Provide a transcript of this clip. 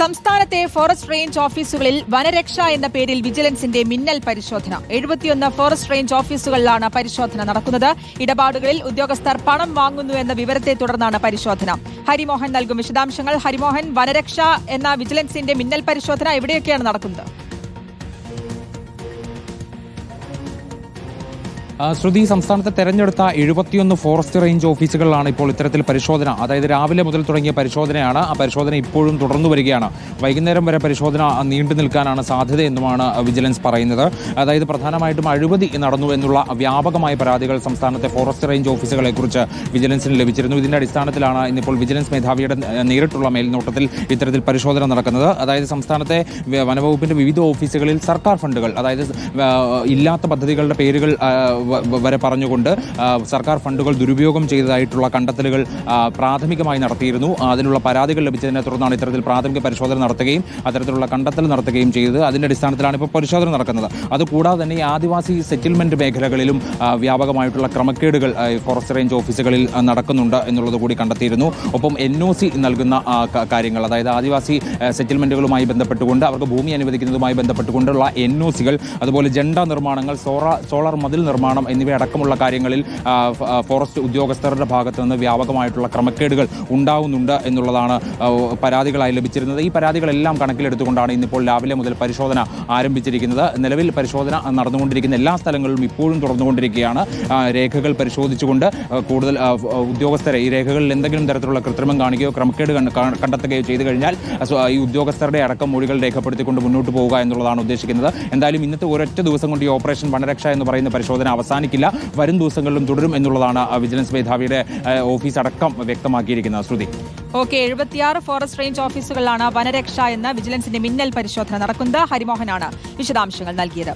സംസ്ഥാനത്തെ forest range ഓഫീസുകളിൽ വനരക്ഷ എന്ന പേരിൽ വിജിലൻസിന്റെ മിന്നൽ പരിശോധന. എഴുപത്തിയൊന്ന് ഫോറസ്റ്റ് റേഞ്ച് ഓഫീസുകളിലാണ് പരിശോധന നടക്കുന്നത്. ഇടപാടുകളിൽ ഉദ്യോഗസ്ഥർ പണം വാങ്ങുന്നു എന്ന വിവരത്തെ തുടർന്നാണ് പരിശോധന. ഹരിമോഹൻ നൽകും വിശദാംശങ്ങൾ. ഹരിമോഹൻ വനരക്ഷ എന്ന വിജിലൻസിന്റെ മിന്നൽ പരിശോധന എവിടെയൊക്കെയാണ് നടക്കുന്നത്? ശ്രുതി സംസ്ഥാനത്തെ തെരഞ്ഞെടുത്ത എഴുപത്തിയൊന്ന് ഫോറസ്റ്റ് റേഞ്ച് ഓഫീസുകളിലാണ് ഇപ്പോൾ ഇത്തരത്തിൽ പരിശോധന. അതായത് രാവിലെ മുതൽ തുടങ്ങിയ പരിശോധനയാണ്. ആ പരിശോധന ഇപ്പോഴും തുടർന്നു വരികയാണ്. വൈകുന്നേരം വരെ പരിശോധന നീണ്ടു നിൽക്കാനാണ് സാധ്യതയെന്നുമാണ് വിജിലൻസ് പറയുന്നത്. അതായത് പ്രധാനമായിട്ടും അഴിമതി നടന്നു എന്നുള്ള വ്യാപകമായ പരാതികൾ സംസ്ഥാനത്തെ ഫോറസ്റ്റ് റേഞ്ച് ഓഫീസുകളെ കുറിച്ച് വിജിലൻസിന് ലഭിച്ചിരുന്നു. ഇതിന്റെ അടിസ്ഥാനത്തിലാണ് ഇന്നിപ്പോൾ വിജിലൻസ് മേധാവിയുടെ നേരിട്ടുള്ള മേൽനോട്ടത്തിൽ ഇത്തരത്തിൽ പരിശോധന നടക്കുന്നത്. അതായത് സംസ്ഥാനത്തെ വനവകുപ്പിന്റെ വിവിധ ഓഫീസുകളിൽ സർക്കാർ ഫണ്ടുകൾ അതായത് ഇല്ലാത്ത പദ്ധതികളുടെ പേരുകൾ വരെ പറഞ്ഞുകൊണ്ട് സർക്കാർ ഫണ്ടുകൾ ദുരുപയോഗം ചെയ്തതായിട്ടുള്ള കണ്ടെത്തലുകൾ പ്രാഥമികമായി നടത്തിയിരുന്നു. അതിനുള്ള പരാതികൾ ലഭിച്ചതിനെ തുടർന്നാണ് ഇത്തരത്തിൽ പ്രാഥമിക പരിശോധന നടത്തുകയും അത്തരത്തിലുള്ള കണ്ടെത്തൽ നടത്തുകയും ചെയ്തത്. അതിന്റെ അടിസ്ഥാനത്തിലാണ് ഇപ്പോൾ പരിശോധന നടക്കുന്നത്. അതുകൂടാതെ തന്നെ ആദിവാസി സെറ്റിൽമെന്റ് മേഖലകളിലും വ്യാപകമായിട്ടുള്ള ക്രമക്കേടുകൾ ഫോറസ്റ്റ് റേഞ്ച് ഓഫീസുകളിൽ നടക്കുന്നുണ്ട് എന്നുള്ളത് കൂടി കണ്ടെത്തിയിരുന്നു. ഒപ്പം എൻ ഒ സി നൽകുന്ന കാര്യങ്ങൾ അതായത് ആദിവാസി സെറ്റിൽമെന്റുകളുമായി ബന്ധപ്പെട്ടുകൊണ്ട് അവർക്ക് ഭൂമി അനുവദിക്കുന്നതുമായി ബന്ധപ്പെട്ടുകൊണ്ടുള്ള എൻ ഒ സികൾ അതുപോലെ ജണ്ട നിർമ്മാണങ്ങൾ സോളാർ സോളാർ മതിൽ നിർമ്മാണം എന്നിവയടക്കമുള്ള കാര്യങ്ങളിൽ ഫോറസ്റ്റ് ഉദ്യോഗസ്ഥരുടെ ഭാഗത്തു നിന്ന് വ്യാപകമായിട്ടുള്ള ക്രമക്കേടുകൾ ഉണ്ടാവുന്നുണ്ട് എന്നുള്ളതാണ് പരാതികളായി ലഭിച്ചിരുന്നത്. ഈ പരാതികളെല്ലാം കണക്കിലെടുത്തുകൊണ്ടാണ് ഇന്നിപ്പോൾ രാവിലെ മുതൽ പരിശോധന ആരംഭിച്ചിരിക്കുന്നത്. നിലവിൽ പരിശോധന നടന്നുകൊണ്ടിരിക്കുന്ന എല്ലാ സ്ഥലങ്ങളിലും ഇപ്പോഴും തുറന്നുകൊണ്ടിരിക്കുകയാണ്. രേഖകൾ പരിശോധിച്ചുകൊണ്ട് കൂടുതൽ ഉദ്യോഗസ്ഥരെ ഈ രേഖകളിൽ എന്തെങ്കിലും തരത്തിലുള്ള കൃത്രിമം കാണിക്കുകയോ ക്രമക്കേട് കണ്ട് കണ്ടെത്തുകയോ ചെയ്തു കഴിഞ്ഞാൽ ഈ ഉദ്യോഗസ്ഥരുടെ അടക്കം മൊഴികൾ രേഖപ്പെടുത്തിക്കൊണ്ട് മുന്നോട്ട് പോവുക എന്നുള്ളതാണ് ഉദ്ദേശിക്കുന്നത്. എന്തായാലും ഇന്നത്തെ ഒരൊറ്റ ദിവസം കൊണ്ട് ഈ ഓപ്പറേഷൻ വനരക്ഷ എന്ന് പറയുന്ന പരിശോധന അവസാനിക്കില്ല. വരും ദിവസങ്ങളിലും തുടരും എന്നുള്ളതാണ് വിജിലൻസ് മേധാവിയുടെ ഓഫീസ് അടക്കം വ്യക്തമാക്കിയിരിക്കുന്ന ശ്രുതി. ഓക്കെ എഴുപത്തിയാറ് ഫോറസ്റ്റ് റേഞ്ച് ഓഫീസുകളിലാണ് വനരക്ഷ എന്ന വിജിലൻസിന്റെ മിന്നൽ പരിശോധന നടക്കുന്നത്. ഹരിമോഹനാണ് വിശദാംശങ്ങൾ നൽകിയത്.